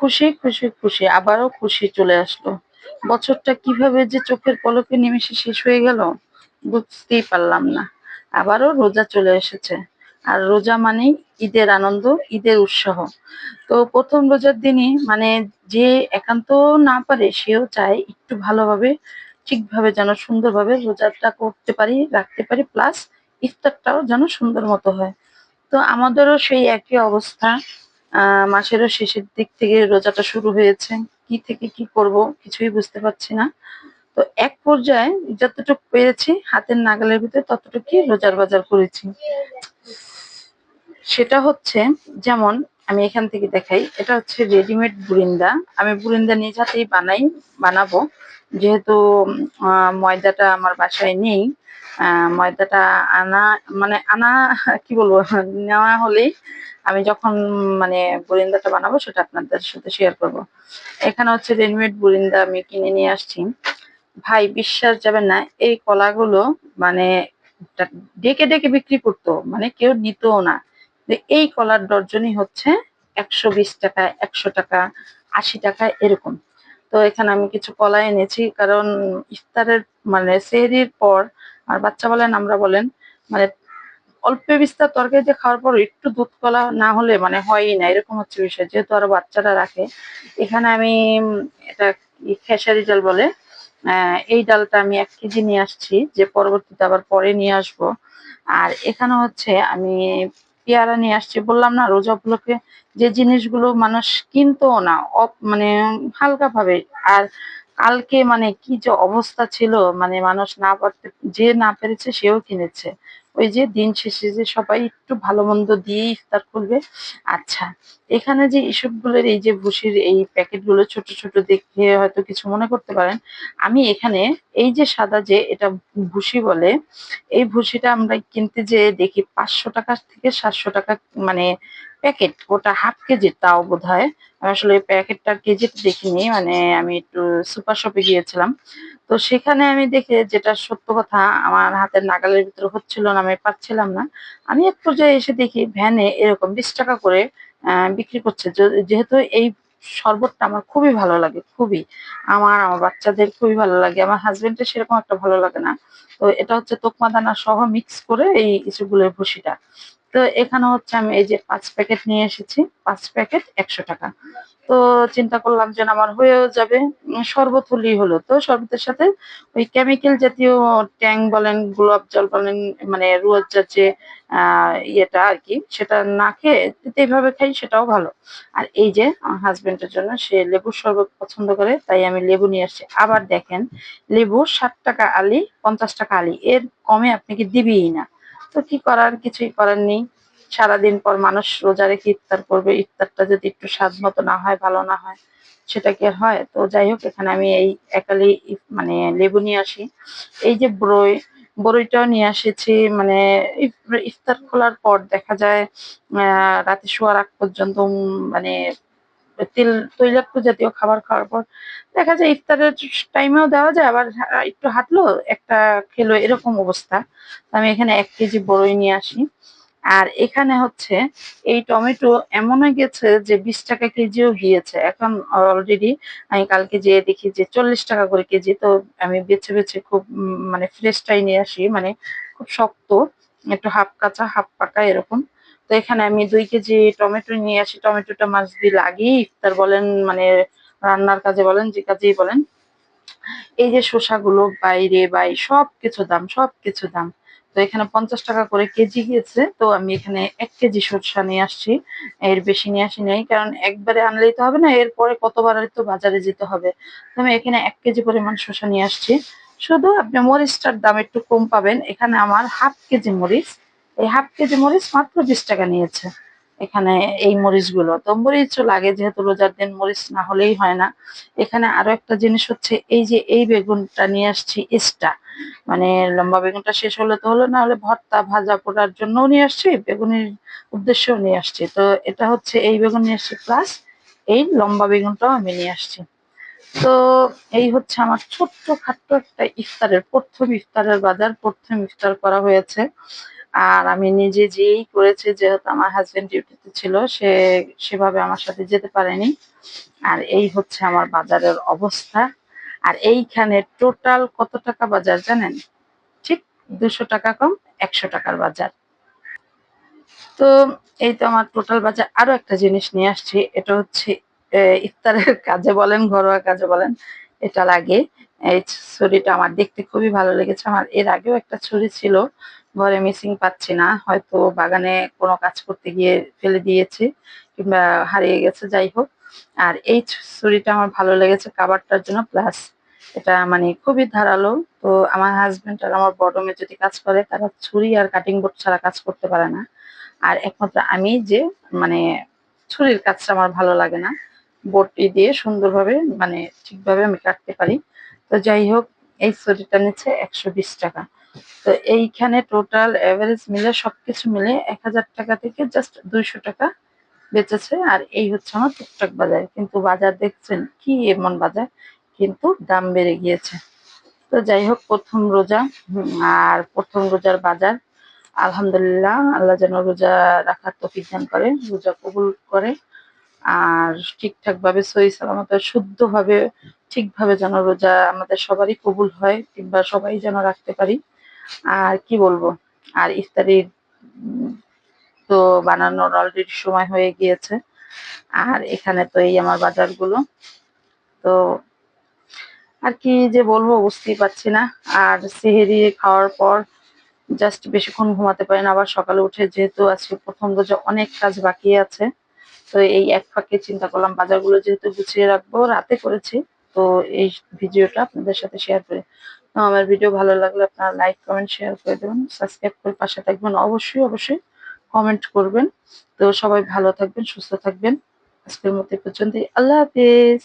খুশি খুশি খুশি, আবারও খুশি চলে আসলো। বছরটা কীভাবে যে চোখের পলকে নিমেষে শেষ হয়ে গেল, বুঝতেই পারলাম না। আবারও রোজা চলে এসেছে। আর রোজা মানেই ঈদের আনন্দ, ঈদের উৎসাহ। তো প্রথম রোজার দিনই মানে যে একান্ত না পারে, সেও চায় একটু ভালোভাবে, ঠিকভাবে যেন সুন্দরভাবে রোজাটা করতে পারি, রাখতে পারি প্লাস ইফতারটাও যেন সুন্দর মতো হয়। তো আমাদেরও সেই একই অবস্থা। মাসেরও শেষের দিক থেকে রোজাটা শুরু হয়েছে। কি থেকে কি করব কিছুই বুঝতে পারছি না। তো এক পর্যায়ে যতটুকু পেরেছি, হাতের নাগালের ভিতরে ততটুকুই রোজার বাজার করেছি। সেটা হচ্ছে, যেমন আমি এখান থেকে দেখাই, এটা হচ্ছে রেডিমেড বুরিন্দা। আমি বুরিন্দা নিজ হাতেই বানাই, বানাবো। যেহেতু ময়দাটা আমার বাসায় নেই ময়দাটা আনা মানে আনা, কি বলব, নেওয়া হলেই আমি যখন মানে বুরিন্দাটা বানাবো সেটা আপনাদের সাথে শেয়ার করব। এখানে হচ্ছে রেডিমেড বুরিন্দা আমি কিনে নিয়ে আসছি। ভাই, বিশ্বাস যাবে না, এই কলাগুলো মানে ডেকে ডেকে বিক্রি করতো মানে কেউ নিতও না। এই কলার ডর্জনই হচ্ছে একশো বিশ টাকা, একশো টাকা, আশি টাকা, এরকম। তো এখানে আমি কিছু কলা এনেছি, কারণ ইফতারের মানে সেহরির পর আর বাচ্চা বলেন, আমরা বলেন মানে অল্প বিস্তার তরকারি দিয়ে খাওয়ার পর একটু দুধ কলা না হলে মানে হয়ই না, এরকম হচ্ছে বিষয়। যেহেতু আরও বাচ্চারা রাখে, এখানে আমি এটা খেসারি ডাল বলে এই ডালটা আমি এক কেজি নিয়ে আসছি, যে পরবর্তীতে আবার পরে নিয়ে আসব। আর এখানে হচ্ছে আমি পেয়ারা নিয়ে আসছি, বললাম না, রোজা উপলক্ষে যে জিনিসগুলো মানুষ কিনতো না মানে হালকা ভাবে আর কালকে মানে কি যে অবস্থা ছিল মানে মানুষ না পারতে, যে না পেরেছে সেও কিনেছে। ওই যে দিন শেষে যে সবাই একটু ভালো মন্দ দিয়ে ইফতার করবে। আচ্ছা এখানে যে ইসবগুলোর এই যে ভুসির এই প্যাকেটগুলো ছোট ছোট দেখে হয়তো কিছু মনে করতে পারেন। আমি এখানে এই যে সাদা যে এটা ভুসি বলে, এই ভুসিটা আমরা কিনতে যে দেখি পাঁচশো টাকা থেকে সাতশো টাকা মানে প্যাকেট ওটা হাফ কেজি তাও বোধ হয় আমি আসলে প্যাকেটটা কেজিতে দেখিনি মানে আমি একটু সুপার শপে গিয়েছিলাম। তো সেখানে আমি দেখে যেটা সত্য কথা, আমার হাতের নাগালের ভিতরে হচ্ছিল না, আমি পাচ্ছিলাম না। আমি এক পর্যায়ে এসে দেখি ভ্যানে এরকম বিশ টাকা করে বিক্রি করছে। যেহেতু এই শরবতটা আমার খুবই ভালো লাগে, খুবই। আমার আমার বাচ্চাদের খুবই ভালো লাগে, আমার হাজবেন্ডের সেরকম একটা ভালো লাগে না। তো এটা হচ্ছে তোকমা দানা সহ মিক্স করে এই ইসুগুলের ভুসিটা তো এখানে হচ্ছে আমি এই যে পাঁচ প্যাকেট নিয়ে এসেছি, পাঁচ প্যাকেট একশো টাকা। তো চিন্তা করলাম যে আমার হয়েও যাবে শরবত হলো তো শরবতের সাথে ওই কেমিক্যাল জাতীয় ট্যাং বলেন, গোলাপ জল বলেন মানে রুয়াজ্জার যে ইয়েটা আর কি, সেটা না খেয়ে এইভাবে খাই সেটাও ভালো। আর এই যে আমার হাজবেন্ডের জন্য সে লেবুর শরবত পছন্দ করে, তাই আমি লেবু নিয়ে আসছি। আবার দেখেন, লেবু ষাট টাকা আলি, পঞ্চাশ টাকা আলি, এর কমে আপনি কি দিবিই না। তো কি করার? কিছুই করার নেই। সারাদিন পর মানুষ রোজা রেখে ইফতার করবে। ইফতারটা যদি একটু স্বাদ মতো না হয়, ভালো না হয়, সেটা কি হয়? তো যাই হোক, এখানে আমি এই একালি মানে লেবু নিয়ে আসি। এই যে বরই বরইটাও নিয়ে এসেছি মানে ইফতার খোলার পর দেখা যায় রাতে শোয়ার আগ পর্যন্ত মানে তেল, তৈলাক্ত জাতীয় খাবার খাওয়ার পর দেখা যায় ইফতারের টাইমেও দেওয়া যায়, আবার একটু হাঁটলো, একটা খেলো, এরকম অবস্থা। আমি এখানে এক কেজি বড়ই নিয়ে আসি। আর এখানে হচ্ছে এই টমেটো এমন হয়ে গেছে যে বিশ টাকা কেজিও গিয়েছে। এখন অলরেডি আমি কালকে যেয়ে দেখি যে চল্লিশ টাকা করে কেজি। তো আমি বেছে বেছে খুব মানে ফ্রেশটাই নিয়ে আসি। মানে খুব শক্ত, একটু হাফ কাঁচা, হাফ পাকা এরকম। তো এখানে আমি দুই কেজি টমেটো নিয়ে আসি। টমেটোটা মাছ দিয়ে লাগিয়ে ইফতার বলেন মানে রান্নার কাজে বলেন, যে কাজেই বলেন। এই যে শসাগুলো, বাইরে বাই সব কিছু দাম সব কিছু দাম। তো এখানে পঞ্চাশ টাকা করে কেজি গিয়েছে। তো আমি এখানে এক কেজি সরষা নিয়ে আসছি। এর বেশি নিয়ে আসি নাই, কারণ একবারে আনলেই তো হবে না, এরপরে কতবার তো বাজারে যেতে হবে। তো আমি এখানে এক কেজি পরিমাণ শসা নিয়ে আসছি। শুধু আপনি মরিচটার দাম একটু কম পাবেন। এখানে আমার হাফ কেজি মরিচ এই হাফ কেজি মরিচ মাত্র বিশ টাকা নিয়েছে এখানে এই মরিচগুলো। তো মরিচও লাগে যেহেতু রোজার দিন মরিচ না হলেই হয় না। এখানে আরও একটা জিনিস হচ্ছে, এই যে এই বেগুনটা নিয়ে আসছি এক্সট্রা মানে লম্বা বেগুনটা শেষ হলে তো হলো না হলে ভর্তা ভাজা পোড়ার জন্যও নিয়ে আসছি, বেগুনের উদ্দেশ্যেও নিয়ে আসছি। তো এটা হচ্ছে এই বেগুন নিয়ে আসছি প্লাস এই লম্বা বেগুনটাও আমি নিয়ে আসছি। তো এই হচ্ছে আমার ছোট্ট খাট্ট একটা ইফতারের, প্রথম ইফতারের বাজার, প্রথম ইফতার করা হয়েছে। আর আমি নিজে যেই করেছি, যেহেতু আমার হাজবেন্ড ডিউটিতে ছিল, সে সেভাবে আমার সাথে যেতে পারেনি। আর এই হচ্ছে আমার বাজারের অবস্থা। আর এইখানে টোটাল কত টাকা বাজার জানেন? ঠিক দুশো টাকা কম, একশো টাকার বাজার। তো এই তো আমার টোটাল বাজার। আরও একটা জিনিস নিয়ে আসছি, এটা হচ্ছে ইফতারের কাজে বলেন, ঘরোয়া কাজে বলেন এটা লাগে এই ছুরিটা আমার দেখতে খুবই ভালো লেগেছে। আমার এর আগেও একটা ছুরি ছিল। ঘরে মিসিং পাচ্ছি না। হয়তো বাগানে কোনো কাজ করতে গিয়ে ফেলে দিয়েছি কিংবা হারিয়ে গেছে, যাই হোক। আর এই ছুরিটা আমার ভালো লেগেছে কাবারটার জন্য। প্লাস এটা মানে খুবই ধারালো। তো আমার হাজবেন্ড আর আমার বড় মেয়ে যদি কাজ করে, তারা ছুরি আর কাটিং বোর্ড ছাড়া কাজ করতে পারে না। আর একমাত্র আমি যে মানে ছুরির কাজটা আমার ভালো লাগে না বটি দিয়ে সুন্দরভাবে মানে ঠিকভাবে আমি কাটতে পারি। তো যাই হোক, এই ছুরিটা নিচ্ছে একশো বিশ টাকা। তো এইখানে টোটাল অ্যাভারেজ মিলে সবকিছু মিলে এক হাজার টাকা থেকে জাস্ট দুইশো টাকা বেঁচেছে। আর এই হচ্ছে আমার টুকটাক বাজার। কিন্তু বাজার দেখছেন কি এমন বাজার? কিন্তু দাম বেড়ে গিয়েছে। তো যাই হোক, প্রথম রোজা আর প্রথম রোজার বাজার, আলহামদুলিল্লাহ, আল্লাহ যেন রোজা রাখার তৌফিক দান করে, রোজা কবুল করে, আর ঠিকঠাক ভাবে সহি সালামত, শুদ্ধভাবে, ঠিকভাবে যেন রোজা আমাদের সবারই কবুল হয়, কিংবা সবাই যেন রাখতে পারি। আর কি বলব? আর ইফতারির তো বানানোর অলরেডি সময় হয়ে গিয়েছে। আর এখানে তো এই আমার বাজারগুলো। তো আর কি যে বলব, বুঝতেই পারছি না। আর সেহেরি খাওয়ার পর জাস্ট বেশিক্ষণ ঘুমাতে পারি না। আবার সকালে উঠে যেহেতু আজকে প্রথম রোজা অনেক কাজ বাকি আছে, তো এই এক ফাঁকে চিন্তা করলাম বাজারগুলো যেহেতু গুছিয়ে রাখব, রাতে করেছি। তো এই ভিডিওটা আপনাদের সাথে শেয়ার করি আমার ভিডিও ভালো লাগলে আপনারা লাইক কমেন্ট শেয়ার করে দেবেন। সাবস্ক্রাইব করে পাশে থাকবেন। অবশ্যই অবশ্যই কমেন্ট করবেন। তো সবাই ভালো থাকবেন, সুস্থ থাকবেন। আজকের মতো পর্যন্ত পর্যন্তই। আল্লাহ হাফিজ।